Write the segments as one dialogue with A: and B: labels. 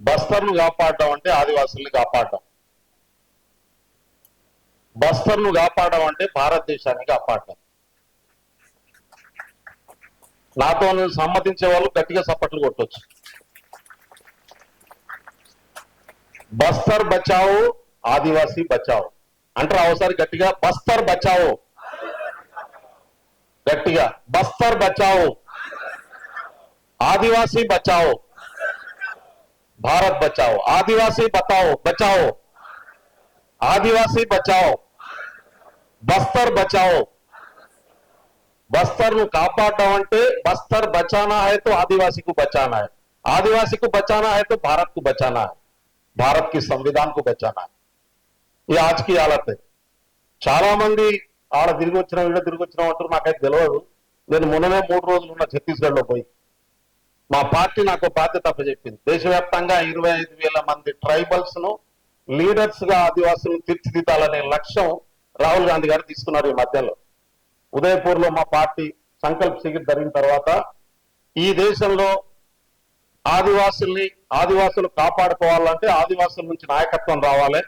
A: బస్తర్ను కాపాడడం అంటే ఆదివాసుల్ని కాపాడడం. బస్తర్ను కాపాడడం అంటే భారతదేశాన్ని కాపాడడం. నాతో సమ్మతించే వాళ్ళు గట్టిగా సప్పట్లు కొట్టొచ్చు. బస్తర్ బచావో ఆదివాసీ బచావో. అంటారు ఒకసారి గట్టిగా బస్తర్ బచావో. గట్టిగా బస్తర్ బచావో. ఆదివాసీ బచావో. भारत बचाओ। आदिवासी बताओ, बचाओ। आदिवासी बचाओ। बस्तर बचाओ। बस्तर कापाड़े बस्तर बचाना है तो आदिवासी को बचाना है। आदिवासी को बचाना है तो भारत को बचाना है। भारत की संविधान को बचाना है। ये आज की हालत है। चारा మంది आड़ తిరిగి వచ్చిన వీడ తిరిగి వచ్చిన అంటారు నాకైతే తెలియదు నేను మొన్ననే మూడు రోజులు ఉన్న ఛత్తీస్గఢ్లో మా పార్టీ నాకు బాధ్యత అప్పచెప్పింది. దేశవ్యాప్తంగా ఇరవై ఐదు వేల మంది ట్రైబల్స్ను లీడర్స్గా ఆదివాసులను తీర్చిదిద్దాలనే లక్ష్యం రాహుల్ గాంధీ గారు తీసుకున్నారు ఈ మధ్యలో. ఉదయపూర్లో మా పార్టీ సంకల్ప శిఖర్ జరిగిన తర్వాత ఈ దేశంలో ఆదివాసుల్ని ఆదివాసులు కాపాడుకోవాలంటే ఆదివాసుల నుంచి నాయకత్వం రావాలి.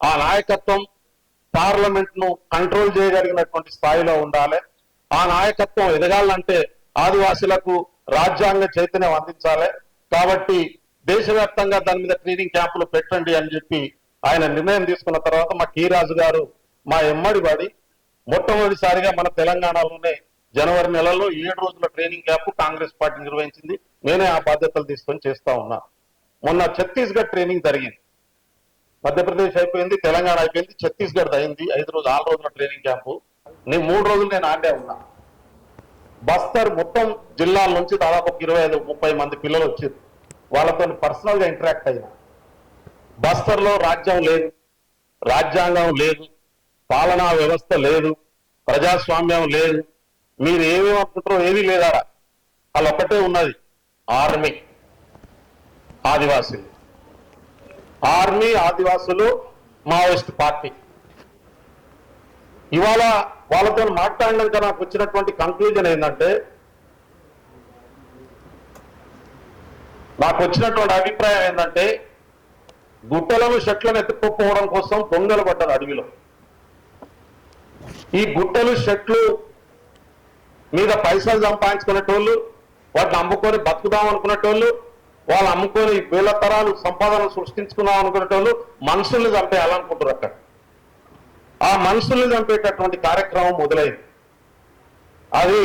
A: ఆ నాయకత్వం పార్లమెంట్ను కంట్రోల్ చేయగలిగినటువంటి స్థాయిలో ఉండాలి. ఆ నాయకత్వం ఎదగాలంటే ఆదివాసులకు రాజ్యాంగ చైతన్యం అందించాలి. కాబట్టి దేశవ్యాప్తంగా దాని మీద ట్రైనింగ్ క్యాంపులు పెట్టండి అని చెప్పి ఆయన నిర్ణయం తీసుకున్న తర్వాత మా కీరాజు గారు మా ఎమ్మడి వాడి మొట్టమొదటిసారిగా మన తెలంగాణలోనే జనవరి నెలలో ఏడు రోజుల ట్రైనింగ్ క్యాంప్ కాంగ్రెస్ పార్టీ నిర్వహించింది. నేనే ఆ బాధ్యతలు తీసుకొని చేస్తా ఉన్నా. మొన్న ఛత్తీస్గఢ్ ట్రైనింగ్ జరిగింది. మధ్యప్రదేశ్ అయిపోయింది తెలంగాణ అయిపోయింది ఛత్తీస్గఢ్ అయింది. ఐదు రోజులు ఆరు రోజుల ట్రైనింగ్ క్యాంపు నేను మూడు రోజులు నేను ఆడే ఉన్నా. బస్తర్ మొత్తం జిల్లాల నుంచి దాదాపు ఒక ఇరవై ఐదు ముప్పై మంది పిల్లలు వచ్చారు. వాళ్ళతో పర్సనల్గా ఇంటరాక్ట్ అయినా. బస్తర్లో రాజ్యం లేదు రాజ్యాంగం లేదు పాలనా వ్యవస్థ లేదు ప్రజాస్వామ్యం లేదు మీరు ఏమేమి అనుకుంటారో ఏమీ లేదా? వాళ్ళు ఒక్కటే ఉన్నది ఆర్మీ ఆదివాసీలు. ఆర్మీ ఆదివాసులు మావోయిస్ట్ పార్టీ. ఇవాళ వాళ్ళతో మాట్లాడినాక నాకు వచ్చినటువంటి కంక్లూజన్ ఏంటంటే నాకు వచ్చినటువంటి అభిప్రాయం ఏంటంటే గుట్టలను షట్లను ఎత్తుకోపోవడం కోసం దొంగలు పడ్డారు అడవిలో. ఈ గుట్టలు షట్లు మీద పైసలు సంపాదించుకునేటోళ్ళు వాటిని అమ్ముకొని బతుకుదాం అనుకునేటోళ్ళు వాళ్ళు అమ్ముకొని వేల తరాలు సంపాదన సృష్టించుకుందాం అనుకునేటోళ్ళు మనుషుల్ని చంపేయాలనుకుంటారు అక్కడ. ఆ మనుషుల్ని చంపేటటువంటి కార్యక్రమం మొదలైంది. అది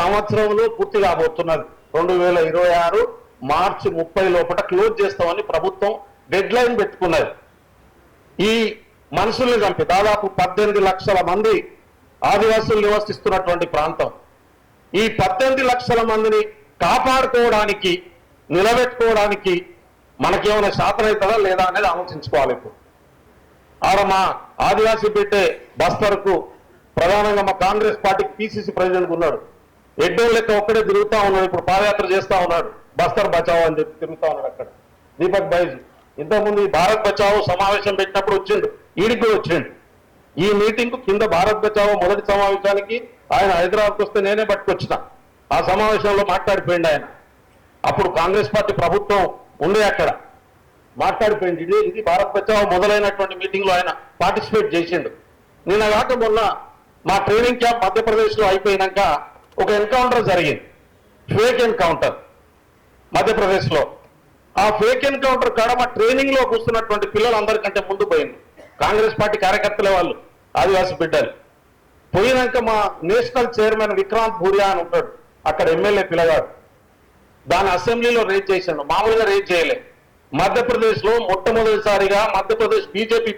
A: సంవత్సరంలో పూర్తి కాబోతున్నది. రెండు వేల ఇరవై ఆరు మార్చి ముప్పై లోపల క్లోజ్ చేస్తామని ప్రభుత్వం డెడ్ లైన్ పెట్టుకున్నది. ఈ మనుషుల్ని చంపి దాదాపు పద్దెనిమిది లక్షల మంది ఆదివాసులు నివసిస్తున్నటువంటి ప్రాంతం. ఈ పద్దెనిమిది లక్షల మందిని కాపాడుకోవడానికి నిలబెట్టుకోవడానికి మనకేమైనా శాతం అవుతుందా లేదా అనేది ఆలోచించుకోవాలి ఇప్పుడు. ఆడ మా ఆదివాసీ పెట్టే బస్తర్కు ప్రధానంగా మా కాంగ్రెస్ పార్టీకి పిసిసి ప్రెసిడెంట్ ఉన్నాడు. ఎడ్డో లెక్క ఒక్కడే తిరుగుతా ఉన్నాడు ఇప్పుడు పాదయాత్ర చేస్తా ఉన్నాడు. బస్తర్ బచావో అని చెప్పి తిరుగుతా ఉన్నాడు అక్కడ. దీపక్ బైజ్. ఇంతకుముందు ఈ భారత్ బచావో సమావేశం పెట్టినప్పుడు వచ్చిండు. ఈడికి వచ్చిండు. ఈ మీటింగ్ కింద భారత్ బచావో మొదటి సమావేశానికి ఆయన హైదరాబాద్కి వస్తే నేనే పట్టుకొచ్చిన. ఆ సమావేశంలో మాట్లాడిపోయింది ఆయన. అప్పుడు కాంగ్రెస్ పార్టీ ప్రభుత్వం ఉండే అక్కడ. మాట్లాడిపోయింది. ఇది ఇది భారత్ బచావో మొదలైనటువంటి మీటింగ్లో ఆయన పార్టిసిపేట్ చేసిండు. నిన్న కాక మొన్న మా ట్రైనింగ్ క్యాంప్ మధ్యప్రదేశ్లో అయిపోయినాక ఒక ఎన్కౌంటర్ జరిగింది. ఫేక్ ఎన్కౌంటర్ మధ్యప్రదేశ్లో. ఆ ఫేక్ ఎన్కౌంటర్ కాడ మా ట్రైనింగ్లో కూర్చున్నటువంటి పిల్లలందరికంటే ముందు పోయింది. కాంగ్రెస్ పార్టీ కార్యకర్తలే వాళ్ళు ఆదివాసీ బిడ్డలు. పోయినాక మా నేషనల్ చైర్మన్ విక్రాంత్ భూరియా అని ఉంటాడు. అక్కడ ఎమ్మెల్యే పిల్లగాడు. దాని అసెంబ్లీలో రేజ్ చేశాడు మామూలుగా రేజ్ చేయలేదు మధ్యప్రదేశ్లో మొట్టమొదటిసారిగా మధ్యప్రదేశ్ బీజేపీ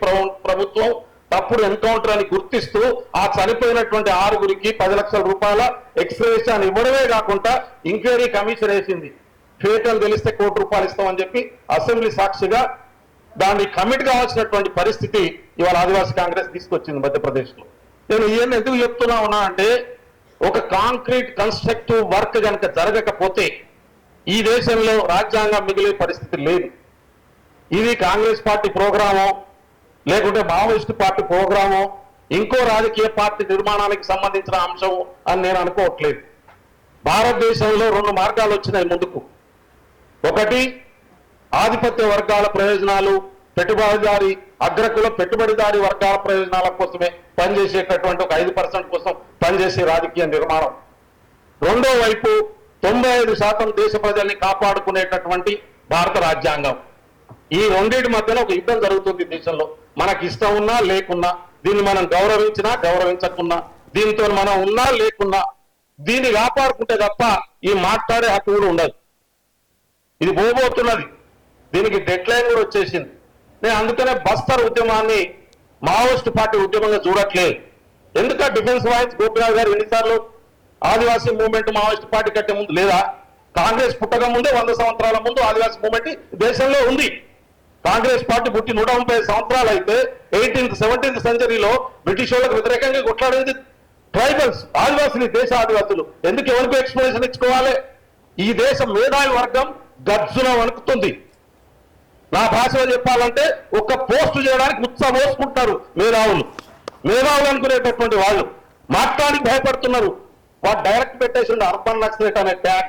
A: ప్రభుత్వం తప్పుడు ఎన్కౌంటర్ అని గుర్తిస్తూ ఆ చనిపోయినటువంటి ఆరుగురికి పది లక్షల రూపాయల ఎక్స్గ్రేషన్ ఇవ్వడమే కాకుండా ఇంక్వైరీ కమిషన్ వేసింది. ఫేక్ తెలిస్తే కోటి రూపాయలు ఇస్తామని చెప్పి అసెంబ్లీ సాక్షిగా దాన్ని కమిట్ కావాల్సినటువంటి పరిస్థితి ఇవాళ ఆదివాసీ కాంగ్రెస్ తీసుకొచ్చింది మధ్యప్రదేశ్లో నేను ఇవన్నీ ఎందుకు చెప్తున్నా ఉన్నా అంటే ఒక కాంక్రీట్ కన్స్ట్రక్టివ్ వర్క్ కనుక జరగకపోతే ఈ దేశంలో రాజ్యాంగం మిగిలే పరిస్థితి లేదు. ఇది కాంగ్రెస్ పార్టీ ప్రోగ్రాము లేకుంటే మావోయిస్ట్ పార్టీ ప్రోగ్రాము ఇంకో రాజకీయ పార్టీ నిర్మాణానికి సంబంధించిన అంశం అని నేను అనుకోవట్లేదు. భారతదేశంలో రెండు మార్గాలు వచ్చినాయి ముందుకు. ఒకటి ఆధిపత్య వర్గాల ప్రయోజనాలు పెట్టుబడిదారి అగ్రకుల పెట్టుబడిదారి వర్గాల ప్రయోజనాల కోసమే పనిచేసేటటువంటి ఒక ఐదు పర్సెంట్ కోసం పనిచేసే రాజకీయ నిర్మాణం. రెండో వైపు తొంభై శాతం దేశ ప్రజల్ని కాపాడుకునేటటువంటి భారత రాజ్యాంగం. ఈ రెండింటి మధ్యన ఒక యుద్ధం జరుగుతుంది దేశంలో. మనకి ఇష్టం ఉన్నా లేకున్నా దీన్ని మనం గౌరవించినా గౌరవించకున్నా దీంతో మనం ఉన్నా లేకున్నా దీన్ని కాపాడుకుంటే తప్ప ఈ మాట్లాడే హక్కు కూడా ఉండదు. ఇది పోబోతున్నది. దీనికి డెడ్ లైన్ కూడా వచ్చేసింది. నేను అందుకనే బస్తర్ ఉద్యమాన్ని మావోయిస్ట్ పార్టీ ఉద్యమంగా చూడట్లేదు. ఎందుక డిఫెన్స్ వాయిస్ గోపినాథ్ గారు ఎన్నిసార్లు ఆదివాసీ మూవ్మెంట్ మావోయిస్ట్ పార్టీ కట్టే ముందు లేదా కాంగ్రెస్ పుట్టక ముందే వంద సంవత్సరాల ముందు ఆదివాసీ మూవ్మెంట్ దేశంలో ఉంది. కాంగ్రెస్ పార్టీ పుట్టి నూట ముప్పై సంవత్సరాలు అయితే ఎయిటీన్త్ సెవెంటీన్త్ సెంచరీలో బ్రిటిష్ వాళ్ళకు వ్యతిరేకంగా కొట్లాడేది ట్రైబల్స్ ఆదివాసులు దేశ ఆదివాసులు. ఎందుకు ఎవరికి ఎక్స్ప్లెనేషన్ ఇచ్చుకోవాలి? ఈ దేశం మేధావి వర్గం గర్జున వణుకుతుంది. నా భాషలో చెప్పాలంటే ఒక పోస్ట్ చేయడానికి ఉత్సాహోసుకుంటారు మేధావులు. మేధావులు అనుకునేటటువంటి వాళ్ళు మాట్లాడికి భయపడుతున్నారు. వాడు డైరెక్ట్ పెట్టేసిండు అర్బన్ నక్సలేట్ అనే ట్యాగ్.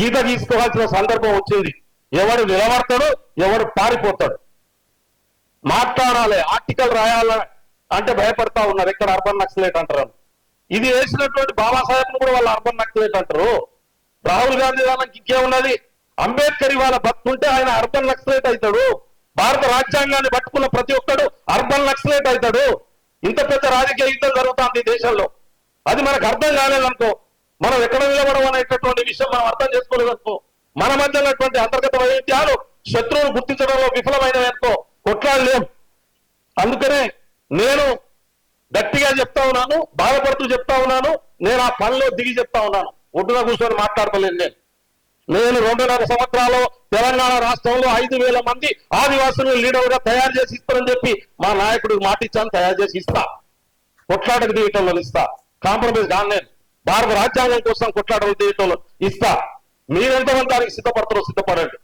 A: గీత తీసుకోవాల్సిన సందర్భం వచ్చింది. ఎవడు నిలబడతాడు ఎవడు పారిపోతాడు. మాట్లాడాలి ఆర్టికల్ రాయాల అంటే భయపడతా ఉన్నారు. ఇక్కడ అర్బన్ నక్సలేట్ అంటారు. ఇది వేసినటువంటి బాబాసాహెబ్ కూడా వాళ్ళు అర్బన్ నక్సలేట్ అంటారు. రాహుల్ గాంధీ దానికి ఇంకేమున్నది? అంబేద్కర్ ఇవాళ బతుకుంటే ఆయన అర్బన్ నక్సలేట్ అవుతాడు. భారత రాజ్యాంగాన్ని పట్టుకున్న ప్రతి ఒక్కడు అర్బన్ నక్సలేట్ అవుతాడు. ఇంత పెద్ద రాజకీయ యుద్ధం జరుగుతుంది దేశంలో. అది మనకు అర్థం కాలేదనుకో మనం ఎక్కడ నిలబడం అనేటటువంటి విషయం మనం అర్థం చేసుకోలేదనుకో మన మధ్య ఉన్నటువంటి అంతర్గత వైవిధ్యాలు శత్రువులు గుర్తించడంలో విఫలమైనవి అనుకో కొట్లాడలేం. అందుకనే నేను గట్టిగా చెప్తా ఉన్నాను బాధపడుతూ చెప్తా ఉన్నాను నేను ఆ పనిలో దిగి చెప్తా ఉన్నాను. ఒడ్డున కూర్చొని మాట్లాడతలేను నేను. నేను రెండున్నర సంవత్సరాలు తెలంగాణ రాష్ట్రంలో ఐదు వేల మంది ఆదివాసులు లీడర్గా తయారు చేసి ఇస్తానని చెప్పి మా నాయకుడికి మాట ఇచ్చాను తయారు చేసి ఇస్తా. కొట్లాటకు దిగటంలో ఇస్తా. కాంప్రమైజ్ కాను నేను. భారత రాజ్యాంగం కోసం కొట్లాటలు దిగటంలో ఇస్తా. మీరెంతమంది దానికి సిద్ధపడతారో సిద్ధపడండి.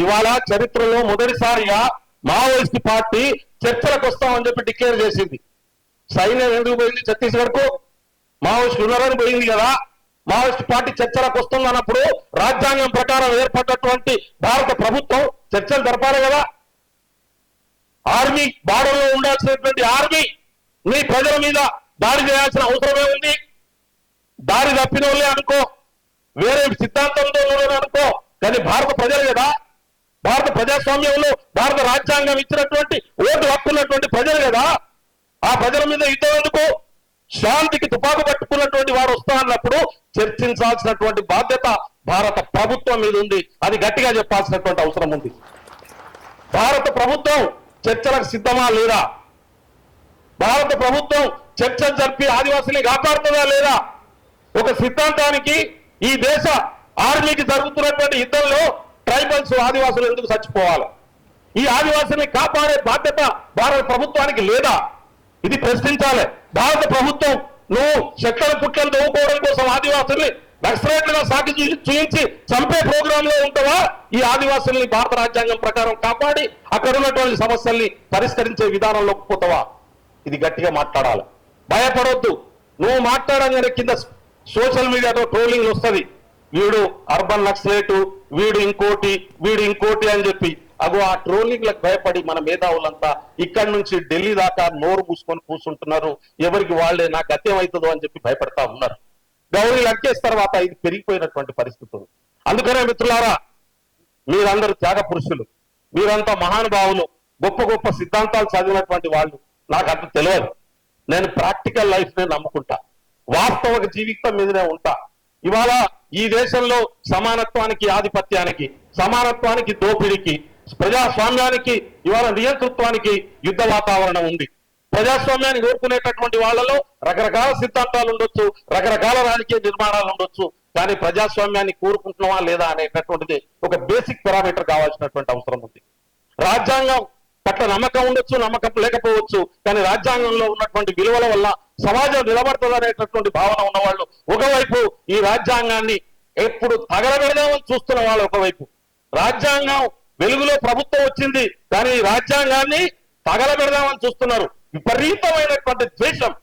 A: ఇవాళ చరిత్రలో మొదటిసారిగా మావోయిస్ట్ పార్టీ చర్చలకు వస్తామని చెప్పి డిక్లేర్ చేసింది. సైన్యం ఎందుకు పోయింది? ఛత్తీస్గఢ్కు మావోయిస్టులు ఉన్నారని పోయింది కదా. మావోయిస్ట్ పార్టీ చర్చలకు వస్తుంది అన్నప్పుడు రాజ్యాంగం ప్రకారం ఏర్పడినటువంటి భారత ప్రభుత్వం చర్చలు జరపాలి కదా. ఆర్మీ బార్డర్లో ఉండాల్సినటువంటి ఆర్మీ నీ ప్రజల మీద దాడి చేయాల్సిన అవసరమే ఉంది. దారి తప్పిన వాళ్ళే అనుకో. వేరే సిద్ధాంతంతో అనుకో? కానీ భారత ప్రజలు కదా. భారత ప్రజాస్వామ్యంలో భారత రాజ్యాంగం ఇచ్చినటువంటి ఓటు హక్కున్నటువంటి ప్రజలు కదా. ఆ ప్రజల మీద యుద్ధం ఎందుకు? శాంతికి తుపాకు పట్టుకున్నటువంటి వారు వస్తా అన్నప్పుడు చర్చించాల్సినటువంటి బాధ్యత భారత ప్రభుత్వం మీద ఉంది. అది గట్టిగా చెప్పాల్సినటువంటి అవసరం ఉంది. భారత ప్రభుత్వం చర్చలకు సిద్ధమా లేదా? భారత ప్రభుత్వం చర్చలు జరిపి ఆదివాసుల్ని కాపాడుతుందా లేదా? ఒక సిద్ధాంతానికి ఈ దేశ ఆర్మీకి జరుగుతున్నటువంటి యుద్ధంలో ట్రైబల్స్ ఆదివాసులు ఎందుకు చచ్చిపోవాలి? ఈ ఆదివాసుల్ని కాపాడే బాధ్యత భారత ప్రభుత్వానికి లేదా? ఇది ప్రశ్నించాలి. భారత ప్రభుత్వం నువ్వు చెట్ల పుట్టలు తవ్వుకోవడం కోసం ఆదివాసుల్ని నక్సలైట్లుగా సాకి చూపించి చూయించి చంపే ప్రోగ్రామ్లో ఉంటావా? ఈ ఆదివాసుల్ని భారత రాజ్యాంగం ప్రకారం కాపాడి అక్కడ ఉన్నటువంటి సమస్యల్ని పరిష్కరించే విధానంలోకి పోతావా? ఇది గట్టిగా మాట్లాడాలి. భయపడొద్దు. నువ్వు మాట్లాడంగానే కింద సోషల్ మీడియాతో ట్రోలింగ్ వస్తుంది. వీడు అర్బన్ నక్సలేటు వీడు ఇంకోటి వీడు ఇంకోటి అని చెప్పి అగో ఆ ట్రోలింగ్లకు భయపడి మన మేధావులంతా ఇక్కడి నుంచి ఢిల్లీ దాకా నోరు మూసుకొని కూర్చుంటున్నారు. ఎవరికి వాళ్ళే నాకు గత్యం అవుతుందో అని చెప్పి భయపడతా ఉన్నారు. గౌరీ లంకేష్ తర్వాత ఇది పెరిగిపోయినటువంటి పరిస్థితులు అందుకనే మిత్రులారా మీరందరూ త్యాగ పురుషులు. మీరంతా మహానుభావులు. గొప్ప గొప్ప సిద్ధాంతాలు చదివినటువంటి వాళ్ళు. నాకు అంత తెలియదు. నేను ప్రాక్టికల్ లైఫ్ నే నమ్ముకుంటా. వాస్తవ జీవితం మీదనే ఉంటా. ఇవాళ ఈ దేశంలో సమానత్వానికి ఆధిపత్యానికి సమానత్వానికి దోపిడికి ప్రజాస్వామ్యానికి ఇవాళ నియంతృత్వానికి యుద్ధ వాతావరణం ఉంది. ప్రజాస్వామ్యాన్ని కోరుకునేటటువంటి వాళ్ళలో రకరకాల సిద్ధాంతాలు ఉండొచ్చు రకరకాల రాజకీయ నిర్మాణాలు ఉండొచ్చు కానీ ప్రజాస్వామ్యాన్ని కోరుకుంటున్నావా లేదా అనేటటువంటిది ఒక బేసిక్ పారామీటర్ కావాల్సినటువంటి అవసరం ఉంది. రాజ్యాంగం పట్ల నమ్మకం ఉండొచ్చు నమ్మకం లేకపోవచ్చు కానీ రాజ్యాంగంలో ఉన్నటువంటి విలువల వల్ల సమాజం నిలబడుతుంది భావన ఉన్నవాళ్ళు ఒకవైపు ఈ రాజ్యాంగాన్ని ఎప్పుడు తగలబెడదామని చూస్తున్న వాళ్ళు ఒకవైపు. రాజ్యాంగం వెలుగులో ప్రభుత్వం వచ్చింది కానీ ఈ రాజ్యాంగాన్ని తగలబెడదామని చూస్తున్నారు. విపరీతమైనటువంటి ద్వేషం.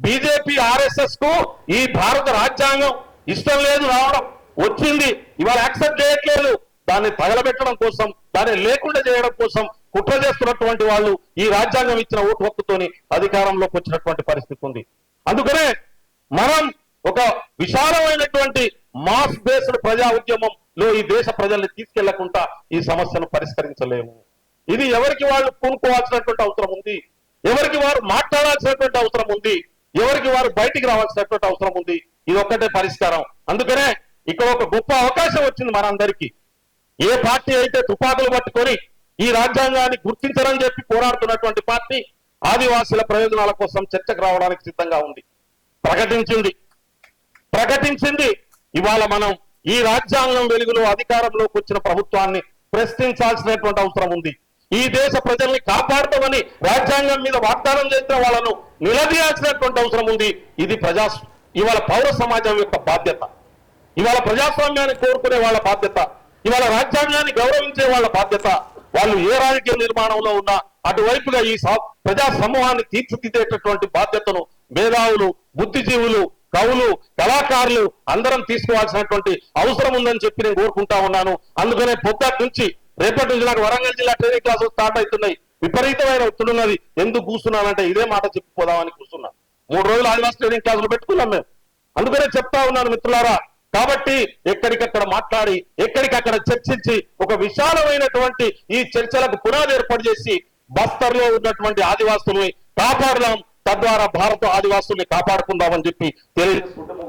A: బీజేపీ ఆర్ఎస్ఎస్కు ఈ భారత రాజ్యాంగం ఇష్టం లేదు రావడం. వచ్చింది ఇవాళ యాక్సెప్ట్ చేయట్లేదు. దాన్ని తగలబెట్టడం కోసం దాన్ని లేకుండా చేయడం కోసం కుట్ర చేస్తున్నటువంటి వాళ్ళు ఈ రాజ్యాంగం ఇచ్చిన ఓటు హక్కుతోని అధికారంలోకి వచ్చినటువంటి పరిస్థితి ఉంది. అందుకనే మనం ఒక విశాలమైనటువంటి మాస్ బేస్డ్ ప్రజా ఉద్యమంలో ఈ దేశ ప్రజల్ని తీసుకెళ్ళకుండా ఈ సమస్యను పరిష్కరించలేము. ఇది ఎవరికి వాళ్ళు పూనుకోవాల్సినటువంటి అవసరం ఉంది? ఎవరికి వారు మాట్లాడాల్సినటువంటి అవసరం ఉంది? ఎవరికి వారు బయటికి రావాల్సినటువంటి అవసరం ఉంది? ఇది ఒక్కటే పరిష్కారం. అందుకనే ఇక్కడ ఒక గొప్ప అవకాశం వచ్చింది మనందరికీ. ఏ పార్టీ అయితే తుపాకులు పట్టుకొని ఈ రాజ్యాంగాన్ని గుర్తించరని చెప్పి పోరాడుతున్నటువంటి పార్టీ ఆదివాసుల ప్రయోజనాల కోసం చర్చకు రావడానికి సిద్ధంగా ఉంది. ప్రకటించింది. ప్రకటించింది. ఇవాళ మనం ఈ రాజ్యాంగం వెలుగులో అధికారంలోకి వచ్చిన ప్రభుత్వాన్ని ప్రశ్నించాల్సినటువంటి అవసరం ఉంది. ఈ దేశ ప్రజల్ని కాపాడుతామని రాజ్యాంగం మీద వాగ్దానం చేసిన వాళ్ళను నిలదీయాల్సినటువంటి అవసరం ఉంది. ఇది ప్రజా ఇవాళ పౌర సమాజం యొక్క బాధ్యత. ఇవాళ ప్రజాస్వామ్యాన్ని కోరుకునే వాళ్ళ బాధ్యత. ఇవాళ రాజ్యాంగాన్ని గౌరవించే వాళ్ళ బాధ్యత. వాళ్ళు ఏ రాజకీయ నిర్మాణంలో ఉన్నా అటువైపుగా ఈ ప్రజా సమూహాన్ని తీర్చిదిద్దేటటువంటి బాధ్యతను మేధావులు బుద్ధిజీవులు కవులు కళాకారులు అందరం తీసుకోవాల్సినటువంటి అవసరం ఉందని చెప్పి నేను కోరుకుంటా ఉన్నాను. అందుకనే పొద్దుటి నుంచి రేపటి నుంచి నాకు వరంగల్ జిల్లా ట్రైనింగ్ క్లాసులు స్టార్ట్ అవుతున్నాయి. విపరీతమైన ఒత్తిడి ఉన్నది. ఎందుకు కూర్చున్నానంటే ఇదే మాట చెప్పిపోదామని కూర్చున్నాను మూడు రోజులు ఆదివాసీ ట్రైనింగ్ క్లాసులు పెట్టుకున్నాం మేము. అందుకనే చెప్తా ఉన్నాను మిత్రులారా కాబట్టి ఎక్కడికక్కడ మాట్లాడి ఎక్కడికక్కడ చర్చించి ఒక విశాలమైనటువంటి ఈ చర్చలకు పునాది ఏర్పాటు చేసి బస్తర్లో ఉన్నటువంటి ఆదివాసుల్ని కాపాడదాం. తద్వారా భారత ఆదివాసుల్ని కాపాడుకుందామని చెప్పి తెలియజేసుకుంటూ